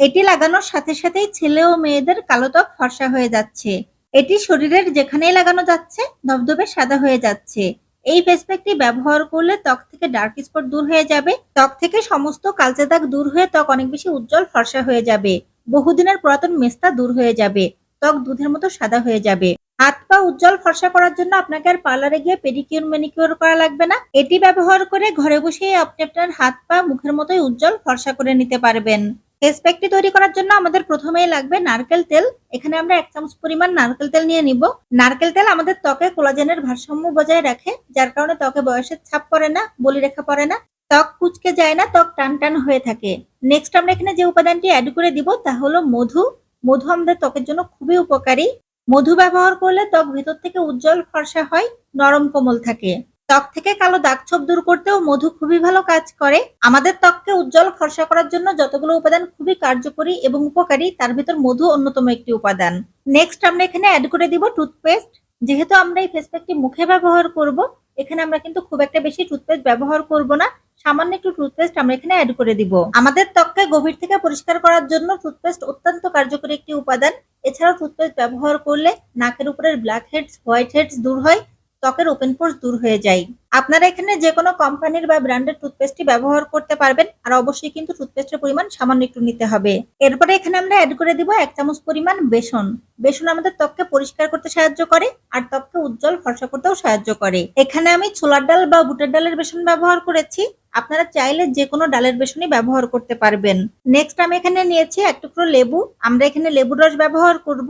এটি লাগানোর সাথে সাথেই ছেলে ও মেয়েদের কালো ত্বক ফর্সা হয়ে যাচ্ছে। এটি শরীরের যেখানেই লাগানো যাচ্ছে, ধবধবে সাদা হয়ে যাচ্ছে। এই ফেস প্যাকটি ব্যবহার করলে ত্বক থেকে ডার্ক স্পট দূর হয়ে যাবে। ত্বক থেকে সমস্ত কালচে দাগ দূর হয়ে ত্বক অনেক বেশি উজ্জ্বল ফর্সা হয়ে যাবে। বহুদিনের পুরাতন মেস্তা দূর হয়ে যাবে। ত্বক দুধের মতো সাদা হয়ে যাবে। হাত পা উজ্জ্বল ফর্সা করার জন্য আপনাকে আর পার্লারে গিয়ে পেডিকিউর, ম্যানিকিউর করা লাগবে না। এটি ব্যবহার করে ঘরে বসে আপনি আপনার হাত পা মুখের মতোই উজ্জ্বল ফর্সা করে নিতে পারবেন। ফেস প্যাকটি তৈরি করার জন্য আমাদের প্রথমেই লাগবে নারকেল তেল। এখানে আমরা এক চামচ পরিমাণ নারকেল তেল নিয়ে নিব। নারকেল তেল আমাদের ত্বকে কোলাজেনের ভারসাম্য বজায় রাখে, যার কারণে ত্বকে বয়সের ছাপ পড়ে না বলি রেখা পড়ে না, ত্বক কুচকে যায় না, ত্বক টান টান হয়ে থাকে। নেক্সট আমরা এখানে যে উপাদানটি অ্যাড করে দিব, তা হলো মধু। মধু আমাদের ত্বকের জন্য খুবই উপকারী। মধু ব্যবহার করলে ত্বক ভেতর থেকে উজ্জ্বল ফর্সা হয়, নরম কোমল থাকে। ত্বক থেকে কালো দাগ ছোপ দূর করতেও মধু খুবই ভালো কাজ করে। আমাদের ত্বককে উজ্জ্বল খরসা করার জন্য যতগুলো উপাদান খুবই কার্যকরী এবং উপকারী, তার ভিতর মধু অন্যতম একটি উপাদান। নেক্সট আমরা এখানে অ্যাড করে দিব টুথপেস্ট যেহেতু আমরা এই ফেস প্যাকটি মুখে ব্যবহার করব, এখানে আমরা কিন্তু খুব একটা বেশি টুথপেস্ট ব্যবহার করব না। সামান্য একটু টুথপেস্ট আমরা এখানে অ্যাড করে দিব। আমাদের ত্বককে গভীর থেকে পরিষ্কার করার জন্য টুথপেস্ট অত্যন্ত কার্যকরী একটি উপাদান। এছাড়াও টুথপেস্ট ব্যবহার করলে নাকের উপরের ব্ল্যাক হেডস হোয়াইট হেডস দূর হয়। ত্বকের ওপেন পোর্স দূর হয়ে যায়। আপনারা এখানে যে কোনো কোম্পানির বা ব্র্যান্ডের টুথপেস্টই ব্যবহার করতে পারবেন, আর অবশ্যই কিন্তু টুথপেস্টের পরিমাণ সামান্য একটু নিতে হবে। এরপরে এখানে আমরা অ্যাড করে দিব এক চামচ পরিমাণ বেসন। বেসন আমাদের ত্বককে পরিষ্কার করতে সাহায্য করে, আর ত্বককে উজ্জ্বল, ফর্সা করতেও সাহায্য করে। এখানে আমি ছোলার ডাল বা বুটের ডালের বেসন ব্যবহার করেছি। আপনারা চাইলে যে কোনো ডালের বেসনই ব্যবহার করতে পারবেন। নেক্সট আমি এখানে নিয়েছি এক টুকরো লেবু। আমরা এখানে লেবুর রস ব্যবহার করব।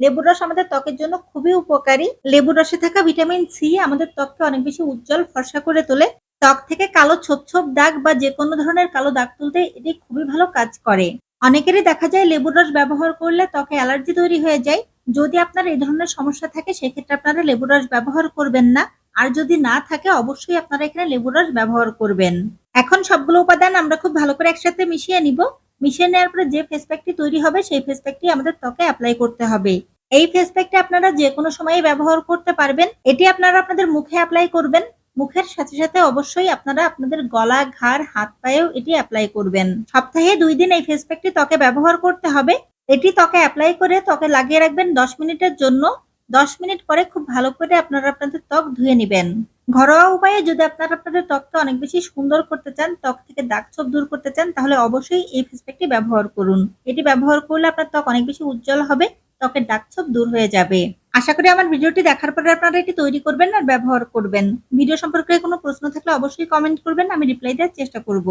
লেবুর রস আমাদের ত্বকের জন্য খুবই উপকারী। লেবুর রসে থাকা ভিটামিন সি আমাদের ত্বককে অনেক বেশি উজ্জ্বল, ফর্সা করে তোলে। ত্বক থেকে কালো ছোপ ছোপ দাগ বা যে কোনো ধরনের কালো দাগ তুলতে এটি খুবই ভালো কাজ করে। অনেকেরই দেখা যায় লেবুর রস ব্যবহার করলে ত্বকে অ্যালার্জি তৈরি হয়ে যায়। যদি আপনার এই ধরনের সমস্যা থাকে, সেক্ষেত্রে আপনারা লেবুর রস ব্যবহার করবেন না। আর যদি না থাকে, অবশ্যই আপনারা এখানে লেবুর রস ব্যবহার করবেন। এখন সবগুলো উপাদান আমরা খুব ভালো করে একসাথে মিশিয়ে নিব। মিশিয়ে নেওয়ার পরে যে ফেস প্যাকটি তৈরি হবে, সেই ফেস প্যাকটি আমাদের ত্বকে অ্যাপ্লাই করতে হবে। এই ফেস প্যাকটি আপনারা যে কোনো সময়ে ব্যবহার করতে পারবেন। এটি আপনারা আপনাদের মুখে অ্যাপ্লাই করবেন। মুখের সাথে সাথে অবশ্যই আপনারা আপনাদের গলা, ঘাড়, হাত পায়েও এটি অ্যাপ্লাই করবেন। সপ্তাহে দুই দিন এই ফেস প্যাকটি ত্বকে ব্যবহার করতে হবে। এটি ত্বকে অ্যাপ্লাই করে ত্বকে লাগিয়ে রাখবেন দশ মিনিটের জন্য। দশ মিনিট পরে খুব ভালো করে আপনারা আপনাদের ত্বক ধুয়ে নেবেন। ঘরোয়া উপায়ে যদি আপনারা আপনাদের ত্বককে অনেক বেশি সুন্দর করতে চান, ত্বক থেকে দাগ ছোপ দূর করতে চান, তাহলে অবশ্যই এই ফেস প্যাকটি ব্যবহার করুন। এটি ব্যবহার করলে আপনার ত্বক অনেক বেশি উজ্জ্বল হবে, ত্বকের দাগ ছোপ দূর হয়ে যাবে। আশা করি আমার ভিডিওটি দেখার পরে আপনারা এটি তৈরি করবেন আর ব্যবহার করবেন। ভিডিও সম্পর্কে কোনো প্রশ্ন থাকলে অবশ্যই কমেন্ট করবেন, আমি রিপ্লাই দেওয়ার চেষ্টা করব।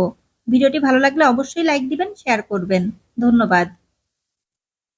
ভিডিওটি ভালো লাগলে অবশ্যই লাইক দিবেন শেয়ার করবেন। ধন্যবাদ।